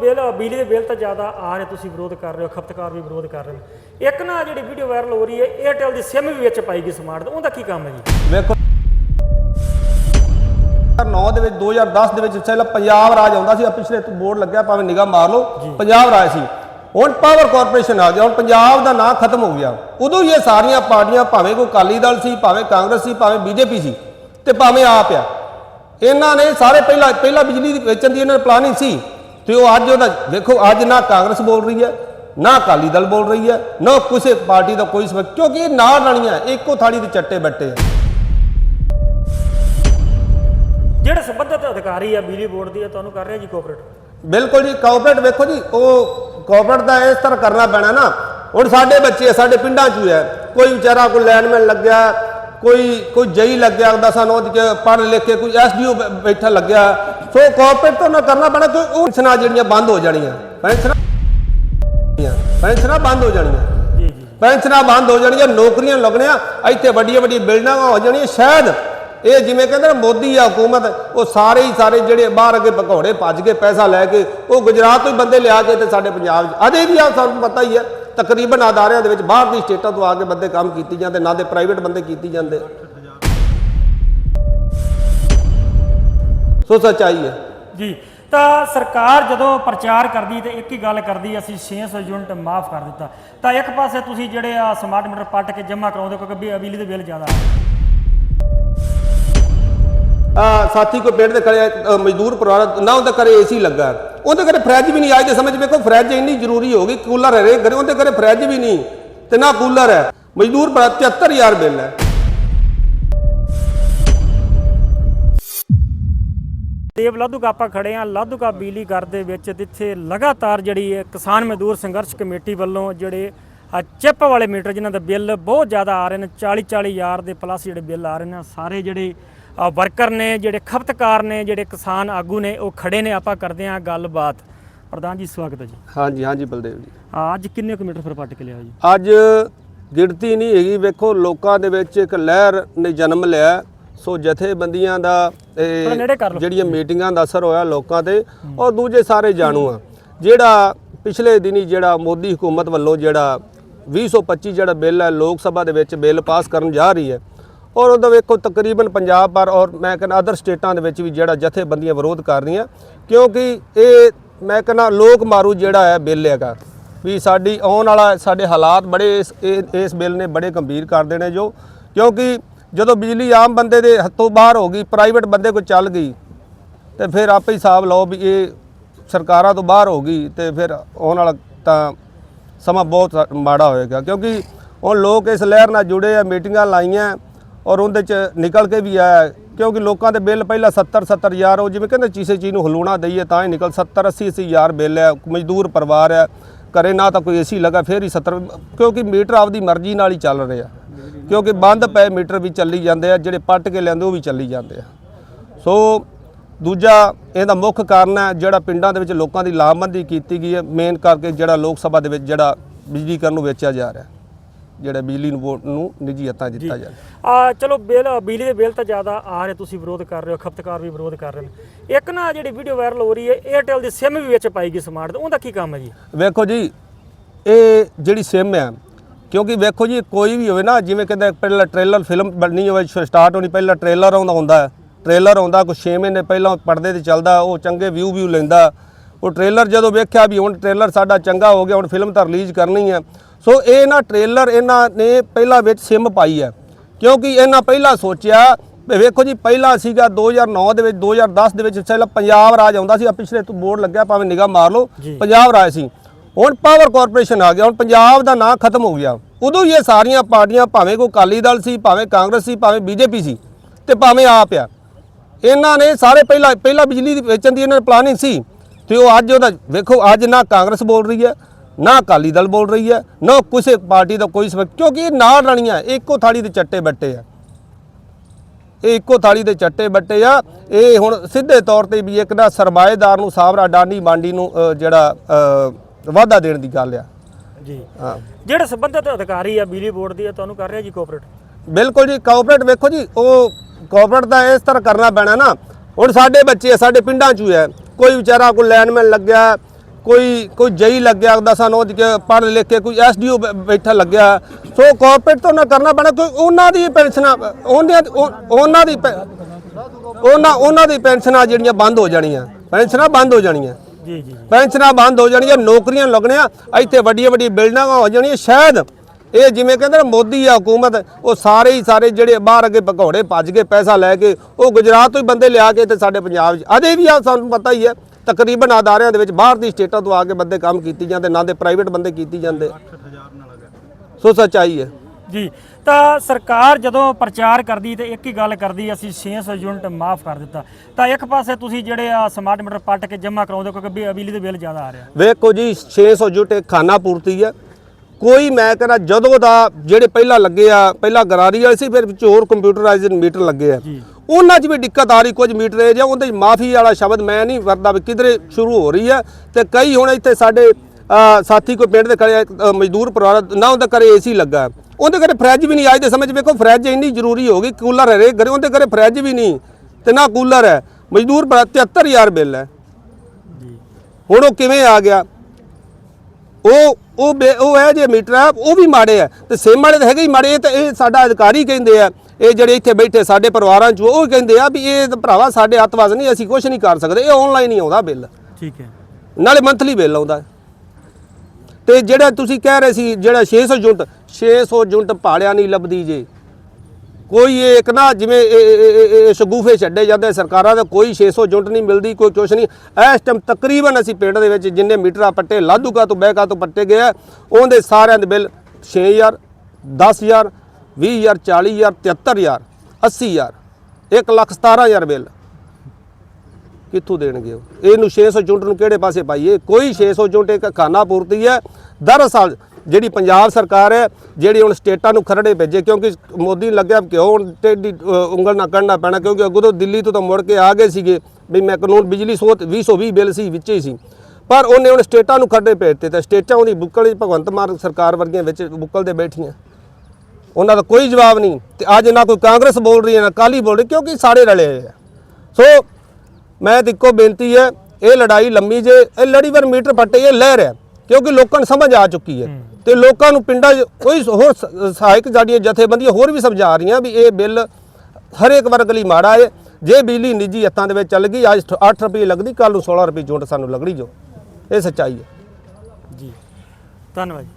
Bill ਬਿਜਲੀ ਦੇ bill ਤਾਂ ਜ਼ਿਆਦਾ ਆ ਰਹੇ ਤੁਸੀਂ ਵਿਰੋਧ ਕਰ ਰਹੇ ਹੋ ਖਪਤਕਾਰ ਵੀ ਵਿਰੋਧ ਕਰ ਰਹੇ ਨੇ। ਇੱਕ ਨਾ ਜਿਹੜੀ ਵੀਡੀਓ ਵਾਇਰਲ ਹੋ ਰਹੀ ਹੈ 에ਅਰਟੈਲ ਦੀ ਸਿਮ ਵੀ ਵਿੱਚ ਪਾਈ ਗਈ ਸਮਾਰਟ ਉਹਦਾ ਕੀ ਕੰਮ ਹੈ ਜੀ? ਵੇਖੋ। 2009 ਦੇ ਵਿੱਚ 2010 ਦੇ ਵਿੱਚ ਪਹਿਲਾਂ ਪੰਜਾਬ ਰਾਜ ਆਉਂਦਾ ਸੀ ਆਹ ਪਿਛਲੇ ਤੋਂ ਬੋਰਡ ਲੱਗਿਆ ਭਾਵੇਂ ਨਿਗਾਹ ਮਾਰ ਲਓ ਪੰਜਾਬ ਰਾਜ ਸੀ। ਹੁਣ ਪਾਵਰ ਕਾਰਪੋਰੇਸ਼ਨ ਆ ਗਿਆ ਹੁਣ ਪੰਜਾਬ ਦਾ ਨਾਂ ਖਤਮ ਹੋ ਗਿਆ। ਉਦੋਂ ਹੀ ਇਹ ਸਾਰੀਆਂ ਪਾਰਟੀਆਂ ਭਾਵੇਂ ਕੋਈ ਅਕਾਲੀ ਦਲ ਸੀ ਭਾਵੇਂ ਕਾਂਗਰਸ ਸੀ ਭਾਵੇਂ ਬੀਜੇਪੀ ਸੀ ਤੇ ਭਾਵੇਂ ਆਪ ਆ। ਇਹਨਾਂ ਨੇ ਸਾਰੇ ਪਹਿਲਾਂ ਪਹਿਲਾਂ ਬਿਜਲੀ ਦੀ ਵੇਚਣ ਦੀ ਇਹਨਾਂ ਦੀ ਪਲਾਨਿੰਗ ਸੀ। ਤੇ ਉਹ ਅੱਜ ਉਹਦਾ ਦੇਖੋ ਅੱਜ ਨਾ ਕਾਂਗਰਸ ਬੋਲ ਰਹੀ ਹੈ ਨਾ ਅਕਾਲੀ ਦਲ ਬੋਲ ਰਹੀ ਹੈ ਨਾ ਕਿਸੇ ਪਾਰਟੀ ਦਾ ਕੋਈ ਸਬਕ ਕਿਉਂਕਿ ਇਹ ਨਾਲ ਰਣੀਆਂ ਇੱਕੋ ਥਾਲੀ ਦੇ ਚੱਟੇ ਬੱਟੇ ਜਿਹੜੇ ਸੰਬੰਧਿਤ ਅਧਿਕਾਰੀ ਆ ਬਿਜਲੀ ਬੋਰਡ ਦੀ ਆ ਤੁਹਾਨੂੰ ਕਰ ਰਿਹਾ ਜੀ ਕੋਆਪਰੇਟ ਬਿਲਕੁਲ ਜੀ ਕਾਰਪੋਰੇਟ ਵੇਖੋ ਜੀ ਉਹ ਕਾਰਪੋਰੇਟ ਦਾ ਇਸ ਤਰ੍ਹਾਂ ਕਰਨਾ ਪੈਣਾ ਨਾ। ਹੁਣ ਸਾਡੇ ਬੱਚੇ ਸਾਡੇ ਪਿੰਡਾਂ 'ਚ ਹੀ ਹੈ ਕੋਈ ਵਿਚਾਰਾ ਕੋਈ ਲੈਨਮੈਨ ਲੱਗਿਆ ਕੋਈ ਕੋਈ ਜਈ ਲੱਗਿਆ ਉਹਦਾ ਸਾਨੂੰ ਉਹਦੇ ਚ ਪੜ੍ਹ ਲਿਖ ਕੇ ਕੋਈ ਐਸਡੀਓ ਬੈਠਾ ਲੱਗਿਆ। ਸੋ ਕਾਰਪੋਰੇਟ ਤੋਂ ਨਾ ਕਰਨਾ ਪੈਣਾ ਕਿ ਉਹ ਪੈਨਸ਼ਨਾਂ ਜਿਹੜੀਆਂ ਬੰਦ ਹੋ ਜਾਣੀਆਂ ਪੈਨਸ਼ਨਾਂ ਪੈਨਸ਼ਨਾਂ ਬੰਦ ਹੋ ਜਾਣੀਆਂ। ਜੀ ਜੀ ਪੈਨਸ਼ਨਾਂ ਬੰਦ ਹੋ ਜਾਣੀਆਂ ਨੌਕਰੀਆਂ ਲੱਗਣੀਆਂ ਇੱਥੇ ਵੱਡੀਆਂ ਵੱਡੀਆਂ ਬਿਲਡਿੰਗਾਂ ਹੋ ਜਾਣੀਆਂ ਸ਼ਾਇਦ ਇਹ ਜਿਵੇਂ ਕਹਿੰਦੇ ਨੇ ਮੋਦੀ ਆ ਹਕੂਮਤ ਉਹ ਸਾਰੇ ਹੀ ਸਾਰੇ ਜਿਹੜੇ ਬਾਹਰ ਅੱਗੇ ਭਗੌੜੇ ਭੱਜ ਕੇ ਪੈਸਾ ਲੈ ਕੇ ਉਹ ਗੁਜਰਾਤ ਤੋਂ ਹੀ ਬੰਦੇ ਲਿਆ ਕੇ ਤੇ ਸਾਡੇ ਪੰਜਾਬ 'ਚ। ਅਜੇ ਵੀ ਆ ਸਾਨੂੰ ਪਤਾ ਹੀ ਹੈ ਤਕਰੀਬਨ ਅਦਾਰਿਆਂ ਦੇ ਵਿੱਚ ਬਾਹਰ ਦੀ ਸਟੇਟਾਂ ਤੋਂ ਆ ਕੇ ਬੰਦੇ ਕੰਮ ਕੀਤੀ ਜਾਂਦੇ ਨਾ ਦੇ ਪ੍ਰਾਈਵੇਟ ਬੰਦੇ ਕੀਤੀ ਜਾਂਦੇ। ਸੋ ਸੱਚਾਈ ਹੈ। ਜੀ ਤਾਂ ਸਰਕਾਰ ਜਦੋਂ ਪ੍ਰਚਾਰ ਕਰਦੀ ਤੇ ਇੱਕ ਹੀ ਗੱਲ ਕਰਦੀ ਅਸੀਂ 600 ਯੂਨਿਟ ਮਾਫ ਕਰ ਦਿੱਤਾ। ਤਾਂ ਇੱਕ ਪਾਸੇ ਤੁਸੀਂ ਜਿਹੜੇ ਆ ਸਮਾਰਟ ਮੀਟਰ ਪੱਟ ਕੇ ਜਮ੍ਹਾਂ ਕਰਾਉਂਦੇ ਕਿਉਂਕਿ ਬਿਜਲੀ ਦੇ ਬਿੱਲ ਜ਼ਿਆਦਾ ਆ ਸਾਥੀ ਕੋਈ ਪਿੰਡ ਦੇ ਖੜੇ ਅ, ਮਜ਼ਦੂਰ ਪਰਿਵਾਰ ਨਾ ਉਹਦੇ ਘਰੇ ਏਸੀ ਲੱਗਾ। ਉਹਦੇ ਘਰੇ ਫਰਿੱਜ ਵੀ ਨਹੀਂ, ਅੱਜ ਦੇ ਸਮੇਂ 'ਚ ਵੇਖੋ ਫਰਿੱਜ ਇੰਨੀ ਜ਼ਰੂਰੀ ਹੋ ਗਈ ਕੂਲਰ ਹੈ ਰੇ ਘਰੇ, ਉਹਦੇ ਘਰੇ ਫਰਿੱਜ ਵੀ ਨਹੀਂ, ਤੇ ਨਾ ਕੂਲਰ ਹੈ। ਮਜ਼ਦੂਰ ਭਰਾ 73000 ਬਿੱਲ ਹੈ। ਦੇਵ ਲਾਧੂਕਾ ਆਪਾਂ ਖੜੇ ਆ ਲਾਧੂਕਾ ਬਿਜਲੀ ਘਰ ਦੇ ਵਿੱਚ, ਜਿੱਥੇ ਲਗਾਤਾਰ ਜਿਹੜੀ ਹੈ ਕਿਸਾਨ ਮਜ਼ਦੂਰ ਸੰਘਰਸ਼ ਕਮੇਟੀ ਵੱਲੋਂ ਜਿਹੜੇ ਆ ਚਿੱਪ ਵਾਲੇ ਮੀਟਰ ਜਿਨ੍ਹਾਂ ਦਾ ਬਿੱਲ ਬਹੁਤ ਜ਼ਿਆਦਾ ਆ ਰਹੇ ਨੇ 40 40 ਹਜ਼ਾਰ ਦੇ ਪਲੱਸ ਜਿਹੜੇ ਬਿੱਲ ਆ ਰਹੇ ਨੇ ਸਾਰੇ ਜਿਹੜੇ ਵਰਕਰ ਨੇ ਜਿਹੜੇ ਖਪਤਕਾਰ ਨੇ ਜਿਹੜੇ ਕਿਸਾਨ ਆਗੂ ਨੇ ਉਹ ਖੜੇ ਨੇ। ਆਪਾਂ ਕਰਦੇ ਆ ਗੱਲਬਾਤ। ਪ੍ਰਧਾਨ ਜੀ ਸਵਾਗਤ ਹੈ ਜੀ। ਹਾਂਜੀ ਹਾਂਜੀ ਬਲਦੇਵ ਜੀ। ਅੱਜ ਕਿੰਨੇ ਕੁ ਮੀਟਰ ਫਿਰ ਪੱਟ ਕੇ ਲਿਆ ਜੀ? ਅੱਜ ਗਿਣਤੀ ਨਹੀਂ ਹੈਗੀ। ਵੇਖੋ ਲੋਕਾਂ ਦੇ ਵਿੱਚ ਇੱਕ ਲਹਿਰ ਨੇ ਜਨਮ ਲਿਆ। ਸੋ ਜਥੇਬੰਦੀਆਂ ਦਾ ਇਹ ਥੋੜ੍ਹਾ ਨੇੜੇ ਕਰ ਲਓ। ਜਿਹੜੀਆਂ ਮੀਟਿੰਗਾਂ ਦਾ ਅਸਰ ਹੋਇਆ ਲੋਕਾਂ ਤੇ ਔਰ ਦੂਜੇ ਸਾਰੇ ਜਾਣੂ ਆ। ਜਿਹੜਾ ਪਿਛਲੇ ਦਿਨੀ ਜਿਹੜਾ ਮੋਦੀ ਹਕੂਮਤ ਵੱਲੋਂ ਜਿਹੜਾ 2025 ਜਿਹੜਾ ਬਿੱਲ ਹੈ ਲੋਕ ਸਭਾ ਦੇ ਵਿੱਚ ਬਿੱਲ ਪਾਸ ਕਰਨ ਜਾ ਰਹੀ ਹੈ ਔਰ ਉਹਦਾ ਵੇਖੋ ਤਕਰੀਬਨ ਪੰਜਾਬ ਪਰ ਔਰ ਮੈਂ ਕਹਿੰਦਾ ਅਦਰ ਸਟੇਟਾਂ ਦੇ ਵਿੱਚ ਵੀ ਜਿਹੜਾ ਜਥੇਬੰਦੀਆਂ ਵਿਰੋਧ ਕਰ ਰਹੀਆਂ, ਕਿਉਂਕਿ ਇਹ ਮੈਂ ਕਹਿੰਦਾ ਲੋਕ ਮਾਰੂ ਜਿਹੜਾ ਹੈ ਬਿੱਲ ਹੈਗਾ। ਵੀ ਸਾਡੀ ਆਉਣ ਵਾਲਾ ਸਾਡੇ ਹਾਲਾਤ ਬੜੇ ਇਸ, ਇਹ- ਇਸ ਬਿੱਲ ਨੇ ਬੜੇ ਗੰਭੀਰ ਕਰ ਦੇਣੇ ਜੋ, ਕਿਉਂਕਿ ਜਦੋਂ ਬਿਜਲੀ ਆਮ ਬੰਦੇ ਦੇ ਹੱਥੋਂ ਬਾਹਰ ਹੋ ਗਈ ਪ੍ਰਾਈਵੇਟ ਬੰਦੇ ਕੋਲ ਚੱਲ ਗਈ, ਤੇ ਫਿਰ ਆਪੇ ਹੀ ਹਿਸਾਬ ਲਓ ਵੀ ਇਹ ਸਰਕਾਰਾਂ ਤੋਂ ਬਾਹਰ ਹੋ ਗਈ ਤੇ ਫਿਰ ਆਉਣ ਵਾਲਾ ਤਾਂ ਸਮਾਂ ਬਹੁਤ ਮਾੜਾ ਹੋਏਗਾ, ਕਿਉਂਕਿ ਹੁਣ ਲੋਕ ਇਸ ਲਹਿਰ ਨਾਲ ਜੁੜੇ ਆ, ਮੀਟਿੰਗਾਂ ਲਾਈਆਂ ਔਰ ਉਹਦੇ ਚ ਨਿਕਲ ਕੇ ਵੀ ਆਇਆ ਕਿਉਂਕਿ ਲੋਕਾਂ ਦੇ ਬਿੱਲ ਪਹਿਲਾਂ 70 70 ਹਜ਼ਾਰ, ਉਹ ਜਿਵੇਂ ਕਹਿੰਦੇ ਚੀਸੇ ਚੀਜ਼ ਨੂੰ ਹਲੂਣਾ ਦਈਏ ਤਾਂ ਹੀ ਨਿਕਲ। 70 80 80 ਹਜ਼ਾਰ ਬਿੱਲ ਹੈ, ਮਜ਼ਦੂਰ ਪਰਿਵਾਰ ਹੈ। ਕਰੇ ਨਾ ਤਾਂ ਕੋਈ ਏਸੀ ਲਗਾ, ਫਿਰ ਹੀ 70 ਕਿਉਂਕਿ ਮੀਟਰ ਆਪਦੀ ਮਰਜ਼ੀ ਨਾਲ ਹੀ ਚੱਲ ਰਿਹਾ ਕਿਉਂਕਿ ਬੰਦ ਪਏ ਮੀਟਰ ਵੀ ਚੱਲੀ ਜਾਂਦੇ ਆ, ਜਿਹੜੇ ਪੱਟ ਕੇ ਲੈਂਦੇ ਉਹ ਵੀ ਚੱਲੀ ਜਾਂਦੇ ਆ। ਸੋ ਦੂਜਾ, ਇਹਦਾ ਮੁੱਖ ਕਾਰਨ ਹੈ ਜਿਹੜਾ ਪਿੰਡਾਂ ਦੇ ਵਿੱਚ ਲੋਕਾਂ ਦੀ ਲਾਮਬੰਦੀ ਕੀਤੀ ਗਈ ਹੈ ਮੇਨ ਕਰਕੇ ਜਿਹੜਾ ਲੋਕ ਸਭਾ ਦੇ ਵਿੱਚ ਜਿਹੜਾ ਬਿਜਲੀਕਰਨ ਨੂੰ ਵੇਚਿਆ ਜਾ ਰਿਹਾ। ਜਿਹੜਾ ਬਿਜਲੀ ਨੂੰ ਵੋਟ ਨੂੰ ਨਿੱਜੀ ਹੱਥਾਂ 'ਚ ਦਿੱਤਾ ਜਾ ਰਿਹਾ ਆ ਚਲੋ ਬਿੱਲ ਬਿਜਲੀ ਦੇ ਬਿੱਲ ਤਾਂ ਜ਼ਿਆਦਾ ਆ ਰਹੇ ਤੁਸੀਂ ਵਿਰੋਧ ਕਰ ਰਹੇ ਹੋ ਖਪਤਕਾਰ ਵੀ ਵਿਰੋਧ ਕਰ ਰਹੇ ਨੇ। ਇੱਕ ਨਾ ਜਿਹੜੀ ਵੀਡੀਓ ਵਾਇਰਲ ਹੋ ਰਹੀ ਹੈ 에ਅਰਟੈਲ ਦੀ ਸਿਮ ਵੀ ਵਿੱਚ ਪਾਈ ਗਈ ਸਮਾਰਟ ਉਹਦਾ ਕੀ ਕੰਮ ਹੈ ਜੀ? ਵੇਖੋ ਜੀ ਇਹ ਜਿਹੜੀ ਸਿਮ ਹੈ ਕਿਉਂਕਿ ਵੇਖੋ ਜੀ ਕੋਈ ਵੀ ਹੋਵੇ ਨਾ ਜਿਵੇਂ ਕਹਿੰਦੇ ਪਹਿਲਾਂ ਟ੍ਰੇਲਰ ਫਿਲਮ ਬਣਨੀ ਹੋਵੇ ਸਟਾਰਟ ਹੋਣੀ ਪਹਿਲਾਂ ਟ੍ਰੇਲਰ ਆਉਂਦਾ ਹੁੰਦਾ ਟ੍ਰੇਲਰ ਆਉਂਦਾ ਕੁਛ 6 ਮਹੀਨੇ ਪਹਿਲਾਂ ਪਰਦੇ ਤੇ ਚੱਲਦਾ ਉਹ ਚੰਗੇ ਵਿਊ ਵਿਊ ਲੈਂਦਾ ਉਹ ਟ੍ਰੇਲਰ ਜਦੋਂ ਵੇਖਿਆ ਵੀ ਹੁਣ ਟ੍ਰੇਲਰ ਸਾਡਾ ਚੰਗਾ ਹੋ ਗਿਆ ਹੁਣ ਫਿਲਮ ਤਾਂ ਰਿਲੀਜ਼ ਕਰਨੀ ਹੈ। ਸੋ ਇਹ ਨਾ ਟ੍ਰੇਲਰ ਇਹਨਾਂ ਨੇ ਪਹਿਲਾਂ ਵਿੱਚ ਸਿਮ ਪਾਈ ਹੈ। ਕਿਉਂਕਿ ਇਹਨਾਂ ਪਹਿਲਾਂ ਸੋਚਿਆ ਵੀ ਵੇਖੋ ਜੀ ਪਹਿਲਾਂ ਸੀਗਾ 2009 ਦੇ ਵਿੱਚ 2010 ਦੇ ਵਿੱਚ ਪਹਿਲਾਂ ਪੰਜਾਬ ਰਾਜ ਆਉਂਦਾ ਸੀ ਆਹ ਪਿਛਲੇ ਤੋਂ ਬੋਰਡ ਲੱਗਿਆ ਭਾਵੇਂ ਨਿਗਾਹ ਮਾਰ ਲਓ। ਪੰਜਾਬ ਰਾਜ ਸੀ। ਹੁਣ ਪਾਵਰ ਕਾਰਪੋਰੇਸ਼ਨ ਆ ਗਿਆ ਹੁਣ ਪੰਜਾਬ ਦਾ ਨਾਂ ਖਤਮ ਹੋ ਗਿਆ। ਉਦੋਂ ਹੀ ਇਹ ਸਾਰੀਆਂ ਪਾਰਟੀਆਂ ਭਾਵੇਂ ਕੋਈ ਅਕਾਲੀ ਦਲ ਸੀ ਭਾਵੇਂ ਕਾਂਗਰਸ ਸੀ ਭਾਵੇਂ ਬੀਜੇਪੀ ਸੀ ਤੇ ਭਾਵੇਂ ਆਪ ਆ। ਇਹਨਾਂ ਨੇ ਸਾਰੇ ਪਹਿਲਾਂ ਪਹਿਲਾਂ ਬਿਜਲੀ ਦੀ ਵੇਚਣ ਦੀ ਇਹਨਾਂ ਦੀ ਪਲਾਨਿੰਗ ਸੀ। ਤੇ ਉਹ ਅੱਜ ਉਹਦਾ ਵੇਖੋ ਅੱਜ ਨਾ ਕਾਂਗਰਸ ਬੋਲ ਰਹੀ ਹੈ ਨਾ ਅਕਾਲੀ ਦਲ ਬੋਲ ਰਹੀ ਹੈ ਨਾ ਕਿਸੇ ਪਾਰਟੀ ਦਾ ਕੋਈ ਸਬਕ ਕਿਉਂਕਿ ਇਹ ਨਾਲ ਰਣੀਆਂ ਇੱਕੋ ਥਾਲੀ ਦੇ ਚੱਟੇ ਬੱਟੇ ਆ। ਇਹ ਇੱਕੋ ਥਾਲੀ ਦੇ ਚੱਟੇ ਬੱਟੇ ਆ। ਇਹ ਹੁਣ ਸਿੱਧੇ ਤੌਰ ਤੇ ਵੀ ਇੱਕ ਨਾ ਸਰਮਾਏਦਾਰ ਨੂੰ ਸਾਬਰਾ ਡਾਨੀ ਬਾਂਡੀ ਨੂੰ ਜਿਹੜਾ ਵਾਅਦਾ ਦੇਣ ਦੀ ਗੱਲ ਆ। ਜੀ। ਹਾਂ। ਜਿਹੜੇ ਸੰਬੰਧਿਤ ਅਧਿਕਾਰੀ ਆ ਬਿਜਲੀ ਬੋਰਡ ਦੀ ਆ ਤੁਹਾਨੂੰ ਕਰ ਰਿਹਾ ਜੀ ਕੋਆਪਰੇਟ? ਬਿਲਕੁਲ ਜੀ ਕਾਰਪੋਰੇਟ ਵੇਖੋ ਜੀ ਉਹ ਕਾਰਪੋਰੇਟ ਦਾ ਇਸ ਤਰ੍ਹਾਂ ਕਰਨਾ ਪੈਣਾ ਨਾ ਹੁਣ ਸਾਡੇ ਬੱਚੇ ਆ, ਸਾਡੇ ਪਿੰਡਾਂ 'ਚ ਹੀ ਕੋਈ ਵਿਚਾਰਾ ਕੋਈ ਲੈਨਮੈਨ ਲੱਗਿਆ ਕੋਈ ਕੋਈ ਜਈ ਲੱਗਿਆ ਉਹਦਾ ਸਾਨੂੰ ਉਹਦੀ ਪੜ੍ਹ ਲਿਖ ਕੇ ਕੋਈ ਐਸਡੀਓ ਬੈਠਾ ਲੱਗਿਆ। ਸੋ ਕਾਰਪੋਰੇਟ ਤੋਂ ਨਾ ਕਰਨਾ ਪੈਣਾ ਕੋਈ ਉਹਨਾਂ ਦੀ ਪੈਨਸ਼ਨਾਂ ਉਹਨਾਂ ਉਹ- ਉਹਨਾਂ ਦੀ ਉਹਨਾਂ ਉਹਨਾਂ ਦੀ ਪੈਨਸ਼ਨਾਂ ਜਿਹੜੀਆਂ ਬੰਦ ਹੋ ਜਾਣੀਆਂ ਪੈਨਸ਼ਨਾਂ ਬੰਦ ਹੋ ਜਾਣੀਆਂ। ਜੀ ਜੀ ਪੈਨਸ਼ਨਾਂ ਬੰਦ ਹੋ ਜਾਣੀਆਂ ਨੌਕਰੀਆਂ ਲੱਗਣੀਆਂ ਇੱਥੇ ਵੱਡੀਆਂ ਵੱਡੀਆਂ ਬਿਲਡਿੰਗਾਂ ਹੋ ਜਾਣੀਆਂ ਸ਼ਾਇਦ ਇਹ ਜਿਵੇਂ ਕਹਿੰਦੇ ਨੇ ਮੋਦੀ ਆ ਹਕੂਮਤ ਉਹ ਸਾਰੇ ਹੀ ਸਾਰੇ ਜਿਹੜੇ ਬਾਹਰ ਅੱਗੇ ਭਗੌੜੇ ਭੱਜ ਕੇ ਪੈਸਾ ਲੈ ਕੇ ਉਹ ਗੁਜਰਾਤ ਤੋਂ ਹੀ ਬੰਦੇ ਲਿਆ ਕੇ ਤੇ ਸਾਡੇ ਪੰਜਾਬ 'ਚ ਅਜੇ ਵੀ ਆ ਸਾਨੂੰ ਪਤਾ ਹੀ ਹੈ ਤਕਰੀਬਨ ਅਦਾਰਿਆਂ ਦੇ ਵਿੱਚ ਬਾਹਰ ਦੀ ਸਟੇਟਾਂ ਤੋਂ ਆ ਕੇ ਬੰਦੇ ਕੰਮ ਕੀਤੀ ਜਾਂਦੇ ਨਾ ਦੇ ਪ੍ਰਾਈਵੇਟ ਬੰਦੇ ਕੀਤੀ ਜਾਂਦੇ। ਸੋ ਸੱਚਾਈ ਹੈ। ਜੀ ਤਾਂ ਸਰਕਾਰ ਜਦੋਂ ਪ੍ਰਚਾਰ ਕਰਦੀ ਤੇ ਇੱਕ ਹੀ ਗੱਲ ਕਰਦੀ ਅਸੀਂ 600 ਯੂਨਿਟ ਮਾਫ ਕਰ ਦਿੱਤਾ। ਤਾਂ ਇੱਕ ਪਾਸੇ ਤੁਸੀਂ ਜਿਹੜੇ ਆ ਸਮਾਰਟ ਮੀਟਰ ਪੱਟ ਕੇ ਜਮ੍ਹਾਂ ਕਰਾਉਂਦੇ ਕਿਉਂਕਿ ਬਿਜਲੀ ਦੇ ਬਿੱਲ ਜ਼ਿਆਦਾ ਆ ਰਿਹਾ ਵੇਖੋ ਜੀ 600 ਯੂਨਿਟ ਖਾਨਾ ਪੂਰਤੀ ਹੈ ਕੋਈ ਮੈਂ ਕਹਿੰਦਾ ਜਦੋਂ ਦਾ ਜਿਹੜੇ ਪਹਿਲਾਂ ਲੱਗੇ ਆ ਪਹਿਲਾਂ ਗਰਾਰੀ ਵਾਲੇ ਸੀ ਫਿਰ ਵਿੱਚ ਹੋਰ ਕੰਪਿਊਟਰਾਈਜ਼ਡ ਮੀਟਰ ਲੱਗੇ ਆ। ਉਹਨਾਂ 'ਚ ਵੀ ਦਿੱਕਤ ਆ ਰਹੀ ਕੁਝ ਮੀਟਰ ਇਹ ਜਾਂ ਉਹਦੇ 'ਚ ਮਾਫੀ ਵਾਲਾ ਸ਼ਬਦ ਮੈਂ ਨਹੀਂ ਵਰਦਾ ਵੀ ਕਿਧਰੇ ਸ਼ੁਰੂ ਹੋ ਰਹੀ ਹੈ ਤੇ ਕਈ ਹੁਣ ਇੱਥੇ ਸਾਡੇ ਸਾਥੀ ਕੋਈ ਪਿੰਡ ਦੇ ਖੜੇ ਆ, ਮਜ਼ਦੂਰ ਪਰਿਵਾਰ ਨਾ ਉਹਦੇ ਘਰੇ ਏਸੀ ਲੱਗਾ। ਉਹਦੇ ਘਰੇ ਫਰਿੱਜ ਵੀ ਨਹੀਂ ਅੱਜ ਦੇ ਸਮੇਂ 'ਚ ਵੇਖੋ ਫਰਿੱਜ ਇੰਨੀ ਜ਼ਰੂਰੀ ਹੋ ਗਈ ਕੂਲਰ ਹੈ ਘਰੇ ਉਹਦੇ ਘਰੇ ਫਰਿੱਜ ਵੀ ਨਹੀਂ ਤੇ ਨਾ ਕੂਲਰ ਹੈ। ਮਜ਼ਦੂਰ ਭਰਾ 73000 ਬਿੱਲ ਹੈ। ਹੁਣ ਉਹ ਕਿਵੇਂ ਆ ਗਿਆ? ਉਹ ਉਹ ਉਹ ਹੈ ਜੇ ਮੀਟਰ ਆ ਉਹ ਵੀ ਮਾੜੇ ਆ। ਤੇ ਸੇਮ ਵਾਲੇ ਤਾਂ ਹੈਗੇ ਹੀ ਮਾੜੇ ਇਹ ਤਾਂ ਇਹ ਸਾਡਾ ਅਧਿਕਾਰੀ ਕਹਿੰਦੇ ਆ ਇਹ ਜਿਹੜੇ ਇੱਥੇ ਬੈਠੇ ਸਾਡੇ ਪਰਿਵਾਰਾਂ ਚ ਉਹ ਕਹਿੰਦੇ ਆ ਵੀ ਇਹ ਭਰਾਵਾ ਸਾਡੇ ਹੱਥ ਵਸ ਨਹੀਂ ਅਸੀਂ ਕੁਝ ਨਹੀਂ ਕਰ ਸਕਦੇ ਇਹ ਆਨਲਾਈਨ ਹੀ ਆਉਂਦਾ ਬਿੱਲ। ਠੀਕ ਹੈ। ਨਾਲੇ ਮੰਥਲੀ ਬਿੱਲ ਆਉਂਦਾ। ਤੇ ਜਿਹੜਾ ਤੁਸੀਂ ਕਹਿ ਰਹੇ ਸੀ ਜਿਹੜਾ 600 ਯੂਨਿਟ 600 ਯੂਨਿਟ ਪਾਲਿਆ ਨਹੀਂ ਲੱਭਦੀ ਜੇ। ਕੋਈ ਇਹ ਇੱਕ ਨਾ ਜਿਵੇਂ ਸ਼ਗੂਫੇ ਛੱਡੇ ਜਾਂਦੇ ਸਰਕਾਰਾਂ ਦਾ, ਕੋਈ 600 ਯੂਨਿਟ ਨਹੀਂ ਮਿਲਦੀ, ਕੋਈ ਕੁਛ ਨਹੀਂ। ਇਸ ਟਾਈਮ ਤਕਰੀਬਨ ਅਸੀਂ ਪਿੰਡ ਦੇ ਵਿੱਚ ਜਿੰਨੇ ਮੀਟਰਾਂ ਪੱਟੇ, ਲਾਧੂਕਾ ਤੋਂ ਬਹਿਕਾ ਤੋਂ ਪੱਟੇ ਗਏ ਆ, ਉਹਦੇ ਸਾਰਿਆਂ ਦੇ ਬਿੱਲ 6000 10000 20000 40000 73000 80000 1 ਲੱਖ 17000 ਬਿੱਲ। ਕਿੱਥੋਂ ਦੇਣਗੇ ਉਹ? ਇਹਨੂੰ 600 ਯੂਨਿਟ ਨੂੰ ਕਿਹੜੇ ਪਾਸੇ ਪਾਈਏ? ਕੋਈ 600 ਯੂਨਿਟ ਇੱਕ ਖਾਨਾ ਪੂਰਤੀ ਹੈ। ਦਰਅਸਲ ਜਿਹੜੀ ਪੰਜਾਬ ਸਰਕਾਰ ਹੈ, ਜਿਹੜੀ ਹੁਣ ਸਟੇਟਾਂ ਨੂੰ ਖਰੜੇ ਭੇਜੇ, ਕਿਉਂਕਿ ਮੋਦੀ ਨੂੰ ਲੱਗਿਆ ਕਿ ਹੁਣ ਟੇਢੀ ਉਂਗਲ ਨਾ ਕੱਢਣਾ ਪੈਣਾ, ਕਿਉਂਕਿ ਅੱਗੋਂ ਤੋਂ ਦਿੱਲੀ ਤੋਂ ਤਾਂ ਮੁੜ ਕੇ ਆ ਗਏ ਸੀਗੇ, ਵੀ ਮੈਂ ਕਾਨੂੰਨ ਬਿਜਲੀ ਸੋਤ 220 ਬਿੱਲ ਸੀ, ਵਿੱਚ ਹੀ ਸੀ। ਪਰ ਉਹਨੇ ਹੁਣ ਸਟੇਟਾਂ ਨੂੰ ਖਰੜੇ ਭੇਜਤੇ ਤਾਂ ਸਟੇਟਾਂ ਉਹਦੀ ਬੁੱਕਲ ਭਗਵੰਤ ਮਾਨ ਸਰਕਾਰ ਵਰਗੀਆਂ ਵਿੱਚ ਬੁੱਕਲ ਦੇ ਬੈਠੀਆਂ। ਉਹਨਾਂ ਦਾ ਕੋਈ ਜਵਾਬ ਨਹੀਂ, ਤੇ ਅੱਜ ਨਾ ਕੋਈ ਕਾਂਗਰਸ ਬੋਲ ਰਹੀ ਹੈ, ਨਾ ਕਾਲੀ ਬੋਲ ਰਹੀ, ਕਿਉਂਕਿ ਸਾਰੇ ਰਲੇ ਹੋਏ ਆ। ਸੋ, ਮੈਂ ਤਾਂ ਇੱਕੋ ਬੇਨਤੀ ਹੈ, ਇਹ ਲੜਾਈ ਲੰਮੀ ਜੇ, ਇਹ ਲੜੀ ਵਰ ਮੀਟਰ ਫੱਟੇ, ਇਹ ਲਹਿਰ ਹੈ, ਕਿਉਂਕਿ ਲੋਕਾਂ ਨੂੰ ਸਮਝ ਆ ਚੁੱਕੀ ਹੈ। ਤੇ ਲੋਕਾਂ ਨੂੰ ਪਿੰਡਾਂ 'ਚ ਕੋਈ ਹੋਰ ਸ- ਸਹਾਇਕ ਸਾਡੀਆਂ ਜਥੇਬੰਦੀਆਂ ਹੋਰ ਵੀ ਸਮਝਾ ਰਹੀਆਂ ਵੀ ਇਹ ਬਿੱਲ ਹਰੇਕ ਵਰਗ ਲਈ ਮਾੜਾ ਹੈ ਜੇ ਬਿਜਲੀ ਨਿੱਜੀ ਹੱਥਾਂ ਦੇ ਵਿੱਚ ਚੱਲ ਗਈ, ਅੱਜ 8 ਰੁਪਏ ਲੱਗਦੀ ਕੱਲ ਨੂੰ 16 ਰੁਪਏ ਯੂਨਿਟ ਸਾਨੂੰ ਲੱਗਣੀ ਜੋ। ਇਹ ਸੱਚਾਈ ਹੈ। ਜੀ। ਧੰਨਵਾਦ ਜੀ।